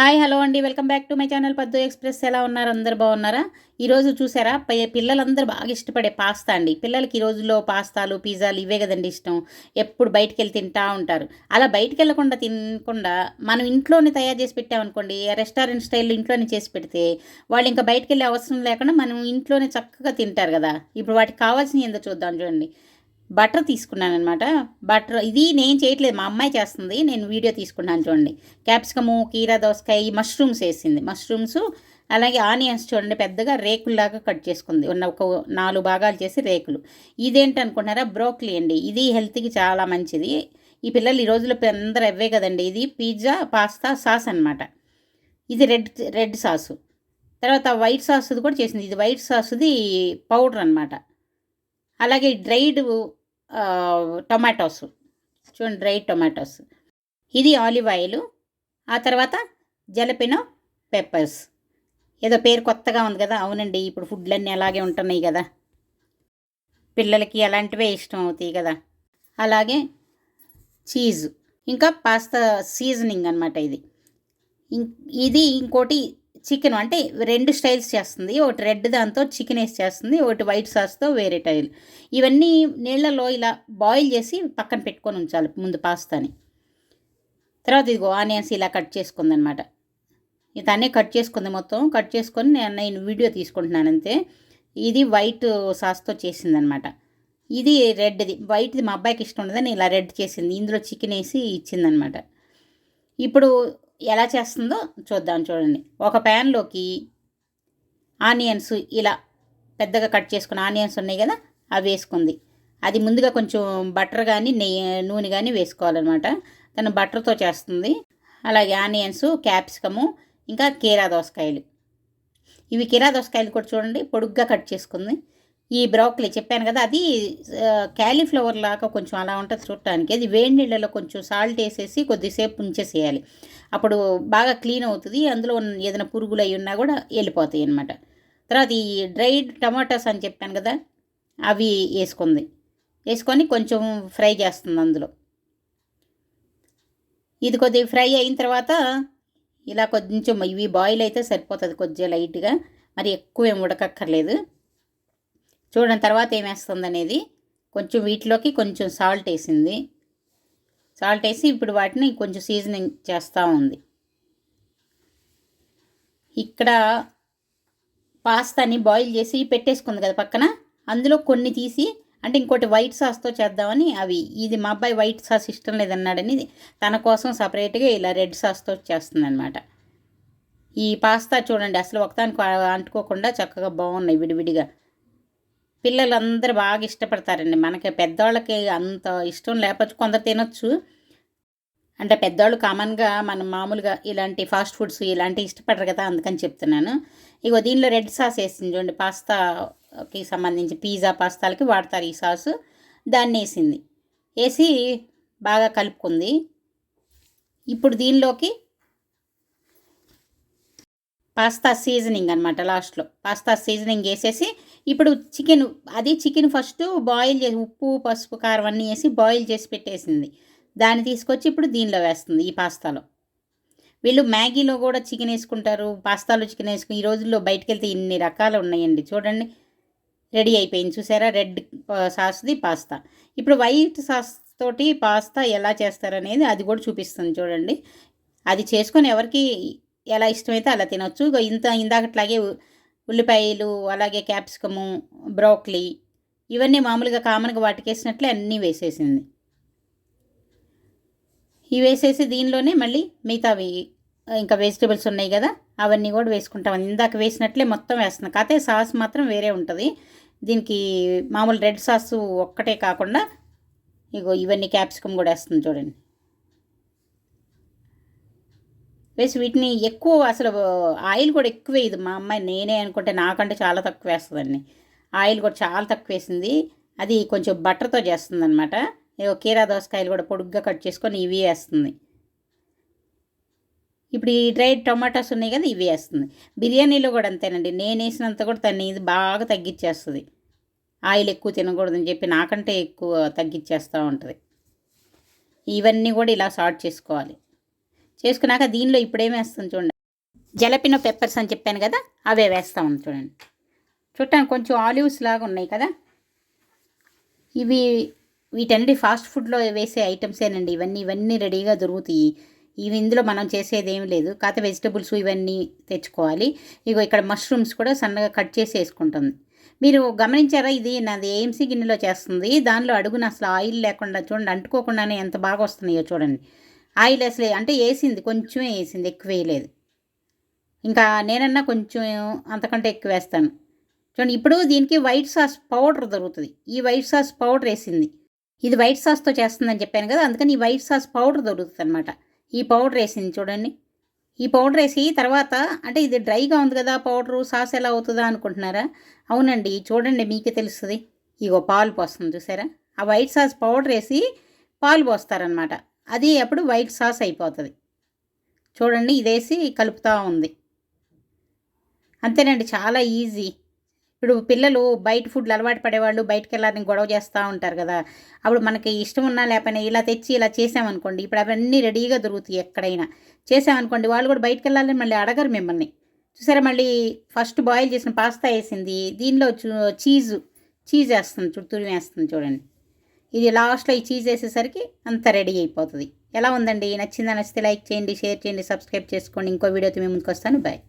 Hi hello అండి. Welcome back to my channel Paddu express. ఎలా ఉన్నారు? అందరు బాగున్నారా? ఈరోజు చూసారా? పిల్లలందరూ బాగా ఇష్టపడే పాస్తా అండి. పిల్లలకి ఈ రోజుల్లో పాస్తాలు పిజ్జాలు ఇవే కదండి ఇష్టం. ఎప్పుడు బయటికి వెళ్ళి తింటా ఉంటారు. అలా బయటికి వెళ్ళకుండా తినకుండా మనం ఇంట్లోనే తయారు చేసి పెట్టామనుకోండి రెస్టారెంట్ స్టైల్లో ఇంట్లోనే చేసి పెడితే వాళ్ళు ఇంకా బయటికి వెళ్ళే అవసరం లేకుండా మనం ఇంట్లోనే చక్కగా తింటారు కదా. ఇప్పుడు వాటికి కావాల్సినవి ఏందో చూద్దాం చూడండి. బటర్ తీసుకున్నాను అనమాట బటర్ ఇది నేను చేయట్లేదు మా అమ్మాయి చేస్తుంది నేను వీడియో తీసుకున్నాను చూడండి. క్యాప్సికము కీరా దోసకాయ మష్రూమ్స్ వేసింది. మష్రూమ్స్ అలాగే ఆనియన్స్ చూడండి పెద్దగా రేకుల్లాగా కట్ చేసుకుంది. ఉన్న ఒక నాలుగు భాగాలు చేసి రేకులు. ఇదేంటి అనుకుంటున్నారా? బ్రోక్లీ అండి. ఇది హెల్త్కి చాలా మంచిది. ఈ పిల్లలు ఈ రోజుల్లో అందరూ అవే కదండి. ఇది పిజ్జా పాస్తా సాస్ అనమాట ఇది రెడ్ రెడ్ సాసు. తర్వాత వైట్ సాస్ది కూడా చేసింది. ఇది వైట్ సాస్ది పౌడర్ అనమాట అలాగే డ్రైడ్ టొమాటోస్. చూడండి డ్రై టొమాటోస్. ఇది ఆలివ్ ఆయిల్ ఆ తర్వాత జలపెనో పెప్పర్స్. ఏదో పేరు కొత్తగా ఉంది కదా అవునండి ఇప్పుడు ఫుడ్లన్నీ అలాగే ఉంటున్నాయి కదా. పిల్లలకి అలాంటివే ఇష్టం అవుతాయి కదా. అలాగే చీజ్ ఇంకా పాస్తా సీజనింగ్ అనమాట ఇది. ఇది ఇంకోటి చికెన్ అంటే రెండు స్టైల్స్ చేస్తుంది. ఒకటి రెడ్ దాంతో చికెన్ వేసి చేస్తుంది. ఒకటి వైట్ సాస్తో వేరే టైల్ ఇవన్నీ నీళ్ళలో ఇలా బాయిల్ చేసి పక్కన పెట్టుకొని ఉంచాలి ముందు పాస్తాని. తర్వాత ఇదిగో ఆనియన్స్ ఇలా కట్ చేసుకుంది అనమాట ఇదన్నీ కట్ చేసుకుంది మొత్తం. కట్ చేసుకొని నేను నేను వీడియో తీసుకుంటున్నాను అంతే. ఇది వైట్ సాస్తో చేసిందనమాట. ఇది రెడ్ది. వైట్ది మా అబ్బాయికి ఇష్టం ఉండదని ఇలా రెడ్ చేసింది. ఇందులో చికెన్ వేసి ఇచ్చిందనమాట. ఇప్పుడు ఎలా చేస్తుందో చూద్దాం చూడండి. ఒక ప్యాన్లోకి ఆనియన్స్ ఇలా పెద్దగా కట్ చేసుకున్న ఆనియన్స్ ఉన్నాయి కదా అవి వేసుకుంది. అది ముందుగా కొంచెం బటర్ కానీ నెయ్యి నూనె కానీ వేసుకోవాలన్నమాట. తను బటర్తో చేస్తుంది. అలాగే ఆనియన్స్ క్యాప్సికము ఇంకా కీరా దోసకాయలు. ఇవి కీరా దోసకాయలు కూడా చూడండి పొడుగ్గా కట్ చేసుకుంది. ఈ బ్రోకలీ చెప్పాను కదా అది క్యాలీఫ్లవర్ లాగా కొంచెం అలా ఉంటుంది చూడటానికి. అది వేడి నీళ్ళలో కొంచెం సాల్ట్ వేసేసి కొద్దిసేపు ఉంచేసేయాలి. అప్పుడు బాగా క్లీన్ అవుతుంది. అందులో ఏదైనా పురుగులు అయి ఉన్నా కూడా వెళ్ళిపోతాయి అనమాట తర్వాత ఈ డ్రైడ్ టమాటాస్ అని చెప్పాను కదా అవి వేసుకుంది. వేసుకొని కొంచెం ఫ్రై చేస్తుంది అందులో. ఇది కొద్దిగా ఫ్రై అయిన తర్వాత ఇలా కొంచెం ఇవి బాయిల్ అయితే సరిపోతుంది కొద్దిగా లైట్గా. మరి ఎక్కువ ఏం ఉడకక్కర్లేదు. చూడండి తర్వాత ఏమేస్తుంది అనేది కొంచెం వీటిలోకి కొంచెం సాల్ట్ వేసింది. సాల్ట్ వేసి ఇప్పుడు వాటిని కొంచెం సీజనింగ్ చేస్తూ ఉంది. ఇక్కడ పాస్తాని బాయిల్ చేసి పెట్టేసుకుంది కదా పక్కన. అందులో కొన్ని తీసి అంటే ఇంకోటి వైట్ సాస్తో చేద్దామని అవి. ఇది మా అబ్బాయి వైట్ సాస్ ఇష్టం లేదన్నాడని తన కోసం సపరేట్గా ఇలా రెడ్ సాస్తో చేస్తుందన్నమాట. ఈ పాస్తా చూడండి అసలు ఒకదానికి అంటుకోకుండా చక్కగా బాగున్నాయి విడివిడిగా. పిల్లలందరూ బాగా ఇష్టపడతారండి. మనకి పెద్దవాళ్ళకి అంత ఇష్టం లేకపోతే కొందరు తినొచ్చు. అంటే పెద్దవాళ్ళు కామన్గా మనం మామూలుగా ఇలాంటి ఫాస్ట్ ఫుడ్స్ ఇలాంటివి ఇష్టపడరు కదా అందుకని చెప్తున్నాను. ఇగో దీనిలో రెడ్ సాస్ వేసింది చూడండి. పాస్తాకి సంబంధించి పిజ్జా పాస్తాలకి వాడతారు ఈ సాసు. దాన్ని వేసింది. వేసి బాగా కలుపుకుంది. ఇప్పుడు దీనిలోకి పాస్తా సీజనింగ్ అనమాట లాస్ట్లో. పాస్తా సీజనింగ్ వేసేసి ఇప్పుడు చికెన్ అది చికెన్ ఫస్ట్ బాయిల్ చేసి ఉప్పు పసుపు కారం అన్నీ వేసి బాయిల్ చేసి పెట్టేసింది. దాన్ని తీసుకొచ్చి ఇప్పుడు దీనిలో వేస్తుంది ఈ పాస్తాలో. వీళ్ళు మ్యాగీలో కూడా చికెన్ వేసుకుంటారు పాస్తాలో చికెన్ వేసుకుని ఈ రోజుల్లో బయటకు వెళ్తే ఇన్ని రకాలు ఉన్నాయండి. చూడండి. రెడీ అయిపోయింది చూసారా? రెడ్ సాస్ది పాస్తా. ఇప్పుడు వైట్ సాస్ తోటి పాస్తా ఎలా చేస్తారనేది అది కూడా చూపిస్తుంది చూడండి. అది చేసుకొని ఎవరికి ఎలా ఇష్టమైతే అలా తినొచ్చు. ఇక ఇంత ఇందాకట్లాగే ఉల్లిపాయలు అలాగే క్యాప్సికము బ్రోక్లీ ఇవన్నీ మామూలుగా కామన్గా వాటికేసినట్లే అన్నీ వేసేసింది. ఇవి వేసేసి దీనిలోనే మళ్ళీ మిగతావి ఇంకా వెజిటేబుల్స్ ఉన్నాయి కదా అవన్నీ కూడా వేసుకుంటాం. ఇందాక వేసినట్లే మొత్తం వేస్తున్నాం. కాకపోతే సాస్ మాత్రం వేరే ఉంటుంది. దీనికి మామూలు రెడ్ సాస్ ఒక్కటే కాకుండా ఇగో ఇవన్నీ క్యాప్సికమ్ కూడా వేస్తుంది చూడండి. వేసి వీటిని ఎక్కువ అసలు ఆయిల్ కూడా ఎక్కువ వేయదు మా అమ్మాయి. నేనే అనుకుంటే నాకంటే చాలా తక్కువ వేస్తుందండి ఆయిల్ కూడా చాలా తక్కువ వేసింది. అది కొంచెం బటర్తో చేస్తుంది అనమాట కీరా దోసకాయలు కూడా పొడుగ్గా కట్ చేసుకొని ఇవి వేస్తుంది. ఇప్పుడు ఈ డ్రైడ్ టొమాటోస్ ఉన్నాయి కదా ఇవి వేస్తుంది. బిర్యానీలో కూడా అంతేనండి. నేను వేసినంత కూడా తను ఇది బాగా తగ్గించేస్తుంది ఆయిల్ ఎక్కువ తినకూడదని చెప్పి నాకంటే ఎక్కువ తగ్గించేస్తూ ఉంటుంది. ఇవన్నీ కూడా ఇలా సార్ట్ చేసుకోవాలి. చేసుకున్నాక దీనిలో ఇప్పుడేం ఏం వేస్తుంది చూడండి. జలపినో పెప్పర్స్ అని చెప్పాను కదా అవే వేస్తాం చూడండి. చూడటానికి కొంచెం ఆలివ్స్ లాగా ఉన్నాయి కదా. ఇవి వీటన్నిటి ఫాస్ట్ ఫుడ్లో వేసే ఐటమ్సేనండి. ఇవన్నీ ఇవన్నీ రెడీగా దొరుకుతాయి. ఇవి ఇందులో మనం చేసేది ఏం లేదు. కాకపోతే వెజిటబుల్స్ ఇవన్నీ తెచ్చుకోవాలి. ఇగో ఇక్కడ మష్రూమ్స్ కూడా సన్నగా కట్ చేసి వేసుకుంటుంది. మీరు గమనించారా? ఇది నాది ఏఎంసీ గిన్నెలో చేస్తుంది. దానిలో అడుగున అసలు ఆయిల్ లేకుండా చూడండి అంటుకోకుండానే ఎంత బాగా వస్తున్నాయో చూడండి. ఆయిల్ అసలు అంటే వేసింది కొంచెమే వేసింది ఎక్కువ వేయలేదు. ఇంకా నేనన్నా కొంచెం అంతకంటే ఎక్కువ వేస్తాను. చూడండి ఇప్పుడు దీనికి వైట్ సాస్ పౌడర్ దొరుకుతుంది. ఈ వైట్ సాస్ పౌడర్ వేసింది. ఇది వైట్ సాస్తో చేస్తుందని చెప్పాను కదా అందుకని ఈ వైట్ సాస్ పౌడర్ దొరుకుతుంది అనమాట ఈ పౌడర్ వేసింది చూడండి. ఈ పౌడర్ వేసి తర్వాత అంటే ఇది డ్రైగా ఉంది కదా పౌడరు సాస్ ఎలా అవుతుందా అనుకుంటున్నారా? అవునండి చూడండి మీకే తెలుస్తుంది. ఇగో పాలు పోస్తుంది చూసారా? ఆ వైట్ సాస్ పౌడర్ వేసి పాలు పోస్తారనమాట అది అప్పుడు వైట్ సాస్ అయిపోతుంది. చూడండి ఇదేసి కలుపుతూ ఉంది. అంతేనండి చాలా ఈజీ. ఇప్పుడు పిల్లలు బయట ఫుడ్లు అలవాటు పడేవాళ్ళు బయటకు వెళ్ళాలని గొడవ చేస్తూ ఉంటారు కదా. అప్పుడు మనకి ఇష్టం ఉన్నా లేకపోయినా ఇలా తెచ్చి ఇలా చేసామనుకోండి ఇప్పుడు అవన్నీ రెడీగా దొరుకుతాయి ఎక్కడైనా. చేసామనుకోండి వాళ్ళు కూడా బయటకు వెళ్ళాలని మళ్ళీ అడగరు మిమ్మల్ని. చూసారా మళ్ళీ ఫస్ట్ బాయిల్ చేసిన పాస్తా వేసింది. దీనిలో చీజు చీజ్ వేస్తుంది చుట్టూరు వేస్తుంది చూడండి. ఇది లాస్ట్లో ఈ చీజ్ వేసేసరికి అంత రెడీ అయిపోతుంది. ఎలా ఉందండి? నచ్చిందా? నచ్చితే లైక్ చేయండి షేర్ చేయండి సబ్స్క్రైబ్ చేసుకోండి. ఇంకో వీడియోతో మేము ముందుకు వస్తాను. బాయ్.